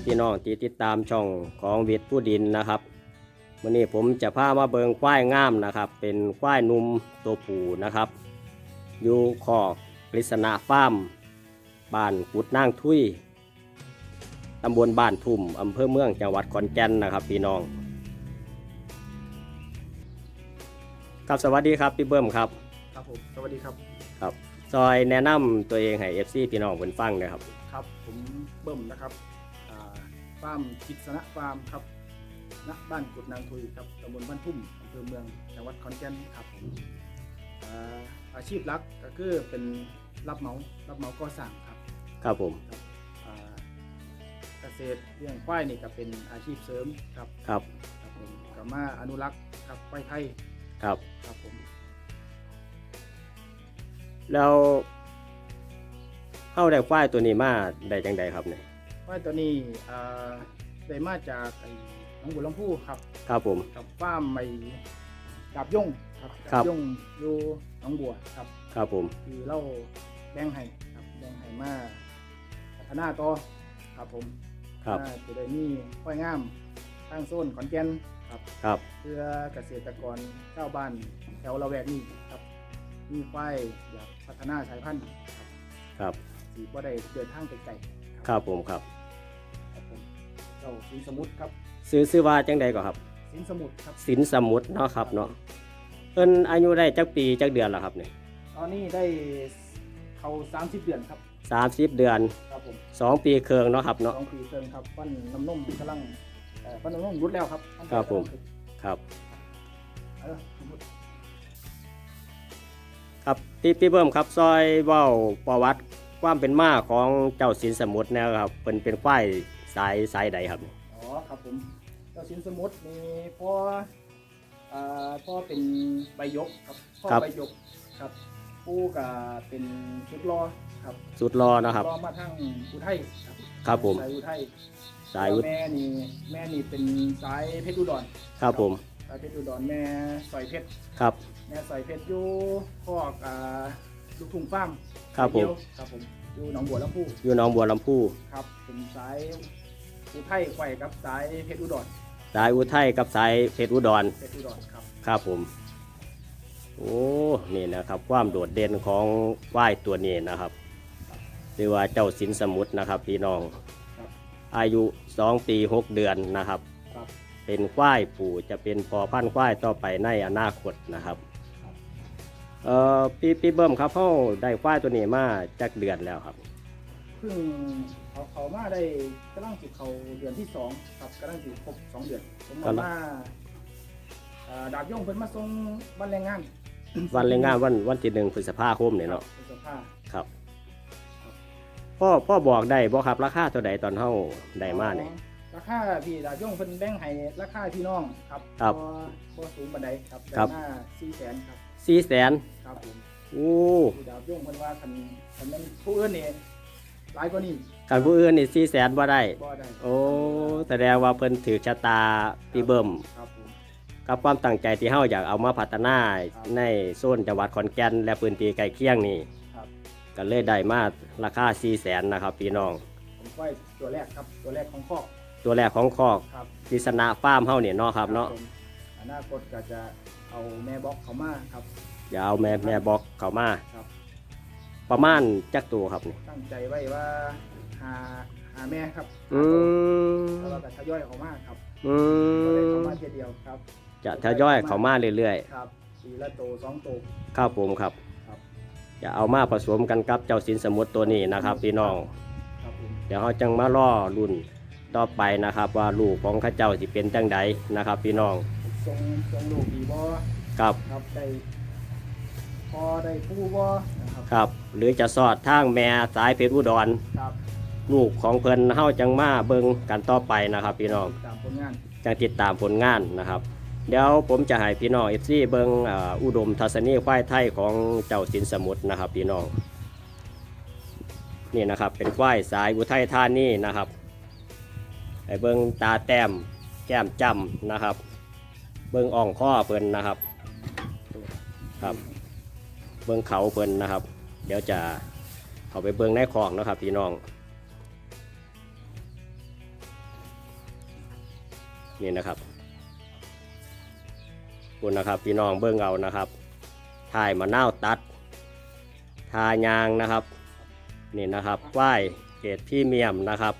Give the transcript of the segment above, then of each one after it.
วัสดีเอฟซีพี่น้องที่ติดตามช่องของวิทย์ผู้ดินนะครับวันนี้ผมจะพามาเบิงควายงามนะครับ เป็นควายหนุ่มตัวผูนะครับ อยู่ขอกกฤษณะฟาร์มบ้านกุดนางทุยตำบลบ้านทุ่มอำเภอเมืองจังหวัดขอนแก่นนะครับ พี่น้อง ครับสวัสดีครับพี่เบิ้มครับ ครับผมสวัสดีครับครับซอยแนะนำตัวเองให้เอฟซีพี่น้องเพิ่นฟังหนะครับ ครับ ผมเบิ่มนะครับอ่า ฟาร์มกิษณะฟาร์มครับณบ้านกุดนางทุยครับตำบลบ้านทุ่มอำเภอเมืองจังหวัดขอนแก่นครับผมอ่าอาชีพหลักก็คือเป็นรับเหมารับเหมาก่อสร้างครับครับผมอ่าเกษตรเลี้ยงควายนี่ก็เป็นอาชีพเสริมครับครับครับผมก็มาอนุรักษ์ครับควายไทยครับครับผมแล้วเข้าได้ควายตัวนี้มาได้จังใดครับเนี่ย ควายตัวนี้อ่าได้มาจากไอ้หนองบัวลำพูครับครับผม กับฟาร์มไอ้ดาบย่งครับครับดาบย่งอยู่หนองบัวครับ ครับผม คือเล่าแบ่งให้ครับแบ่งให้มาพัฒนาต่อครับผมครับ อ่าจะได้มีค่อยงามทางโซนขอนแก่นครับ ครับ เพื่อเกษตรกรชาวบ้านแถวละแวกนี้ครับมีควายอยากพัฒนาสายพันธุ์ครับครับ สีบ่ได้เดินทางไปไกลครับผมครับครับผม เราสินสมุทรครับซื้อซื้อว่าจังใดก็ครับ สินสมุทรครับ สินสมุทรเนาะครับเนาะเพิ่นอายุได้จักปีจักเดือนแล้วครับเนี่ยตอนนี้ได้เขา30 เดือนครับสามสิบเดือนครับผมสองปีเคืองเนาะครับเนาะ สองปีเกินครับปั้นน้ำนมกำลังเอ่อปั้นน้ำนมรุดแล้วครับปั้นครับผมกำลังครับ เออครับพี่พี่เบิ้มครับซอยเว้าประวัติความเป็นมาของเจ้าสินสมุทรแนวครับเป็นเป็นควาย สายสายใดครับอ๋อครับผมเจ้าสินสมุทรมีพ่ออ่าพ่อเป็นใบยกครับพ่อครับใบยกครับปู่กับเป็นชุดรอครับสุดรอนะครับ รอมาทางอุทัยครับครับผม สายอุทัยสายอุดแม่นี่แม่นี่เป็นสายเพชรอุดรครับผม สายเพชรอุดรแม่สอยเพชรครับ แม่สอยเพชรอยู่คอกอ่าลูกทุ่งฟาร์มครับผม เดียวครับผมอยู่หนองบัวลำพูอยู่หนองบัวลำพู ครับเป็นสาย อุทัยไข่กับสายเพชรอุดรสายอุทัยกับสายเพชรอุดรเพชรอุดรครับครับผม โอ้นี่นะครับ ความโดดเด่นของว่ายตัวนี้นะครับเรียกว่าเจ้าสินสมุทรนะครับพี่น้อง ครับ อายุ 2 ปี 6 เดือนนะครับ ครับ เป็นควายปู่จะเป็นพอพันธุ์ควายต่อไปในอนาคตนะครับครับ เอ่อพี่พี่เบิ้มครับเขาได้ควายตัวนี้มาจากเดือนแล้วครับ เพิ่ง เขาเขามาได้กำลังจิเขาเดือนที่สองครับกำลังจิครบสองเดือนผมกำลัมางมาอ่าดาบย่งเพิ่นมาส่งวันแรงงานวันแรงงานวันวันที่หนึ่งพฤษภาคมเนี่ยเนาะเป็นสภาพครับพ่อพ่อบอกได้บ่ครับราคาเท่าใดตอนเฮาได้มาเนี่ยราคาพี่ดาบย่งเพิ่นแบ่งให้ราคาพี่น้องครับครับบ่สูงบันไดครับครับได้มาสี่แสนครับสี่แสนครับผมโอ้พี่ดาบย่งเพิ่นว่าคันคันแม่นผู้อื่นนี่หลายกว่านี้ การผู้อื่นนี่สี่แสนบ่ได้ บ่ได้โอ้แสดงว่าเพิ่นถือชะตาพี่เบิ่มครับผม กับความตั้งใจที่เฮาอยากเอามาพัฒนาครับในโซนจังหวัดขอนแก่นและพื้นที่ใกล้เคียงนี่ครับ ก็เลยได้มาราคา4แสนนะครับพี่น้อง ผมไว้ตัวแรกครับตัวแรกของคอกตัวแรกของคอกครับกิษณะฟาร์มเฮาเนี่ยเนาะครับเนาะผมอนาคตก็จะเอาแม่บล็อกเขามาครับ อย่าเอาแม่แม่บอกเข้ามา ครับ ประมาณจักตัวครับนี่ตั้งใจไว้ว่า หาหาแม่ครับอืมแล้วเราก็ทยอยเขามาครับอืก็เลยเขาม มาทีเดียวครับ จะทยอยเข้ามาเรื่อยครับสีละโตสองโต ๆครับผมครับ ครับ จะเอามาผสมกันกับเจ้าสินสมุทรตัวนี้นะครับพี่น้อง ครับผมเดี๋ยวเราจังมาล่อรุ่นต่อไปนะครับ ว่าลูกของข้าเจ้าสิเป็นจังใดนะครับ พี่น้องทรงทรงลูกดีบ่ครับครับได้พอได้ผู้บ่นะครับครับ หรือจะสอดทางแม่สายเพชรอุดร ครับ ลูกของเพิ่นเฮาจังมาเบิ่งกันต่อไปนะครับ พี่น้องตามผลงานจังติดตามผลงานนะครับ เดี๋ยวผมจะให้พี่น้องเอฟซีเบิ่งอ่าอุดมทัศนีควายไทยของเจ้าสินสมุทรนะครับ พี่น้องนี่นะครับ เป็นควายสายอุทัยธานีนะครับให้เบิ่งตาแต้มแก้มจ้ำนะครับ เบิ่งอ่องข้อเพิ่นนะครับครับ เบิ่งเขาเพิ่นนะครับ เดี๋ยวจะเอาไปเบิ่งในคอกนะครับ พี่น้อง นี่นะครับคุณนะครับพี่น้องเบิ้งเอานะครับถ่ายมะนาวตัดทายางนะครับ นี่นะครับควายเกรดพรี่เมียมนะครับ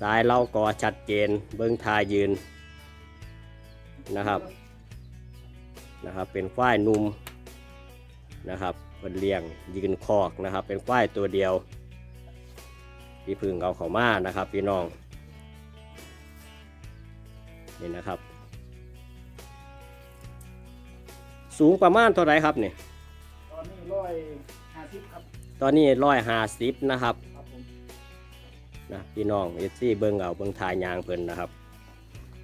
สายเล่ากอชัดเจน เบิ้งทายืนนะครับนะครับ เป็นควายนุ่มนะครับเป็นเลี้ยงยืนคอกนะครับ เป็นควายตัวเดียวพี่พึ่งเอาเขามานะครับ พี่น้อง นี่นะครับ สูงประมาณเท่าไหรครับเนี่ยตอนนี้ร้อยห้าสิบครับ ตอนนี้ร้อยห้าสิบนะครับครับผมนะพี่น้องเอฟซีเบิ้งเอาเบิ้งทายยางเพิ่นนะครับ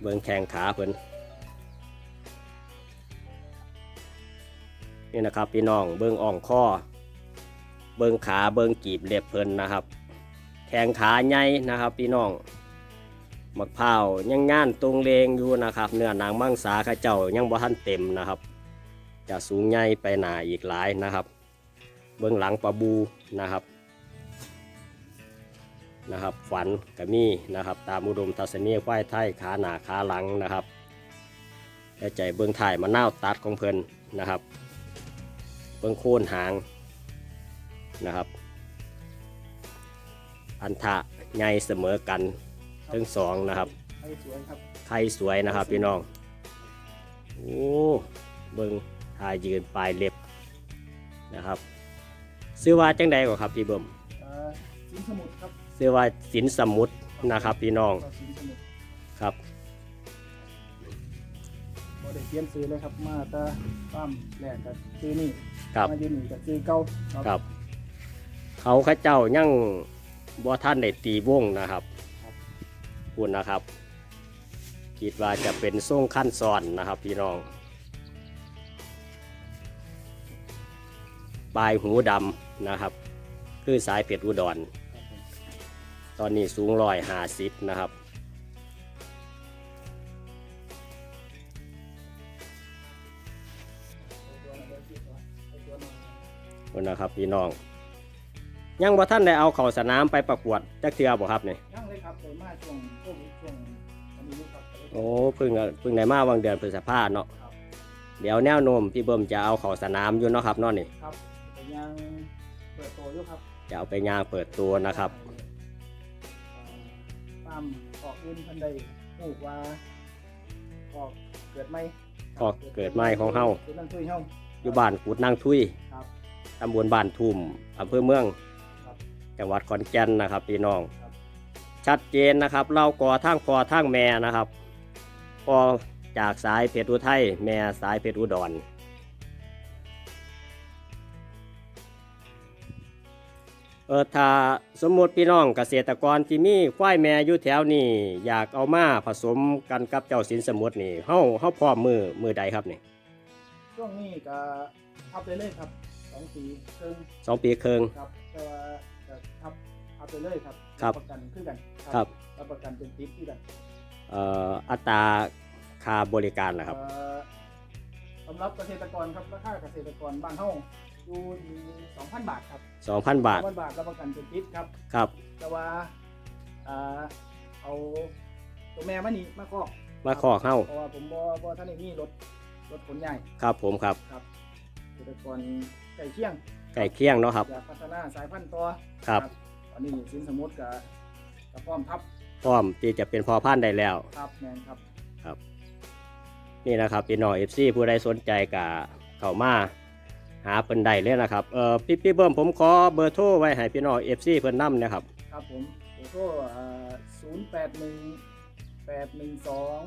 เบิ้งแข้งขาเพิ่นนี่นะครับพี่น้องเบิ้งอ่องข้อ เบิ้งขาเบิ้งกีบเล็บเพิ่นนะครับ แข้งขาใหญ่นะครับ พี่น้อง มักพร้าวยังงานตรงเลงอยู่นะครับ เนื้อหนังมังสาข้าเจ้ายังบ่ทันเต็มนะครับ จะสูงใหญ่ไปหนาอีกหลายนะครับ เบื้องหลังปลาบูนะครับนะครับฝันกระมี่นะครับ ตามอุดมทัศนีควายไทยขาหนาขาหลังนะครับและใจเบื้องถ่ายมะนาวตัดของเพิ่นนะครับ เบื้องโคนหางนะครับ อันทะใหญ่เสมอกัน ทั้งสองนะครับไอ้สวยครับไข่สวยนะครับพี่น้องโอ้เบิ้งทายยืนปลายเล็บนะครับ ซื้อว่าจังใดกว่าครับพี่เบิ่มเอ่อสินสมุทรครับซื้อว่าสินสมุทรนะครับ พี่น้องก็สินสมุทรครับพอได้เปลี่ยนซื้อเลยครับมาแตาปั้มแรกกับซื้อนี่ครับมาอยู่นี่กับซื้อเก่าครับ เขาเข้าเจ้ายังบ่ท่านได้ตีวงนะครับ พูดนะครับ คิดว่าจะเป็นส่งขั้นซ้อนนะครับพี่น้อง ปลายหูดำนะครับ คือสายเป็ดอุดร ตอนนี้สูงร้อยหาสิบนะครับนะครับพี่น้องยังบ่ท่านได้เอาเข่าสนามไปประกวดจักเทือบ่ครับเนี่ย ครับไปมาช่วงโควิดช่วงอันนี้ครับโอ้เพิ่งเพิ่งได้มาวังเดือนพฤษภาเนาะครับเดี๋ยวแนวโน้มพี่เบิ่มจะเอาเข่าสนามอยู่เนาะครับเนาะนี่ครับแต่ยังเปิดตัวอยู่ครับจะเอาไปยางเปิดตัวนะครับเอ่อตามออกอื่นพันใดหูกว่าออกเกิดไหมออกเกิดใหม่ของเฮาเกิดนั่งช่วยเฮาอยู่บ้านกุดนางทุยครับ ตำบลบ้านทุ่มอำเภอเมือง ครับ จังหวัดขอนแก่นนะครับพี่น้อง ครับ ชัดเจนนะครับเรากอทั้งพอทั้งแม่นะครับพอจากสายเพชรอุทัยแม่สายเพชรอุดรเออถ้าสมมติพี่น้องเกษตรกรที่มีควายแม่อยู่แถวนี้อยากเอามาผสมกันกับเจ้าสินสมุทรนี่เฮาเฮาพร้อมมือมือใดครับนี่ช่วงนี้ก็ทับไปเลยครับสองปีครึ่งสองปีครึ่งครับ ไปเลยครับครับประกันคือกันครับรับประกันเป็นติปคือกันเอ่ออัตราค่าบริการนะครับเอ่อสำหรับเกษตรกรครับราคาเกษตรกรบ้านเฮาอยู่ที่2,000บาทครับ2,000บาท2,000บาทรับประกันเป็นติปครับครับแต่ว่าอ่าเอาตัวแม่มานี่มาครอบมาขอเข้าเพราะว่าผมบ่บ่ท่านได้มีรถรถขนใหญ่ครับผมครับครับเกษตรกรไก่เคียงไก่เคียงเนาะครับอยากพัฒนาสายพันธุ์ต่อครับต อนนี้สินสมุทรกับกับพร้อมทับพร้อมที่จะเป็นพอพันธุ์ได้แล้ว ครับแมนครับนี่นะครับพี่น้องเอฟซีผู้ใดสนใจกะเข้ามาหาเพิ่นได้เลยนะครับเอ่อพี่พี่เบิ้มผมขอเบอร์โทรไว้ให้พี่น้องเอฟซีเพิ่นนํนะครับครับผมโทรโทรศูนย์แปดหนึ่งแปดหนึ่งสอง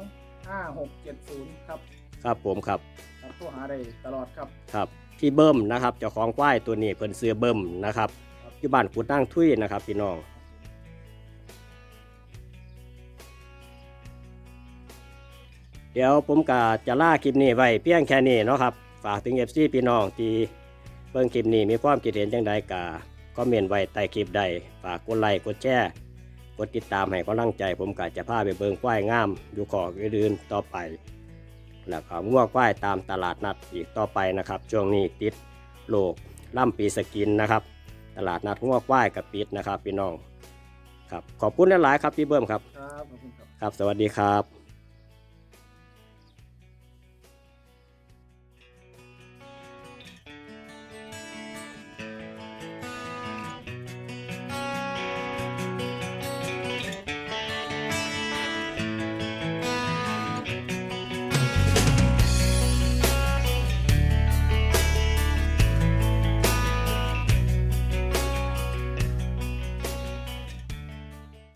ห้าหกเจ็ดศูนย์ครับครับผมครับครับโทรหาได้ตลอดครับครับพี่เบิ้มนะครับเจ้าของควายตัวนี้เพิ่นซื้อเบิ้มนะครับครับ อยู่บ้านกุดนั่งทุยนะครับพี่น้องเดี๋ยวผมก็จะล่าคลิปนี้ไว้เพียงแค่นี้เนาะครับ ฝากถึง FC พี่น้องที่เบิ่งคลิปนี้มีความคิดเห็นจังใดกะคอมเมนต์ไว้ใต้คลิปใด ฝากกดไลค์กดแชร์กดติดตามให้กำลังใจ ผมก็จะพาไปเบิ่งควายงาม อยู่ขอกอื่นต่อไป แล้วก็งัวควายตามตลาดนัดอีกต่อไปนะครับ ช่วงนี้ติดโลกล่ำปีสกินนะครับ ลาดนัดงัวควายกับปิดนะครับพี่น้องครับขอบคุณหลายๆครับพี่เบิ้มครับ ครับขอบคุณครับ ครับ สวัสดีครับ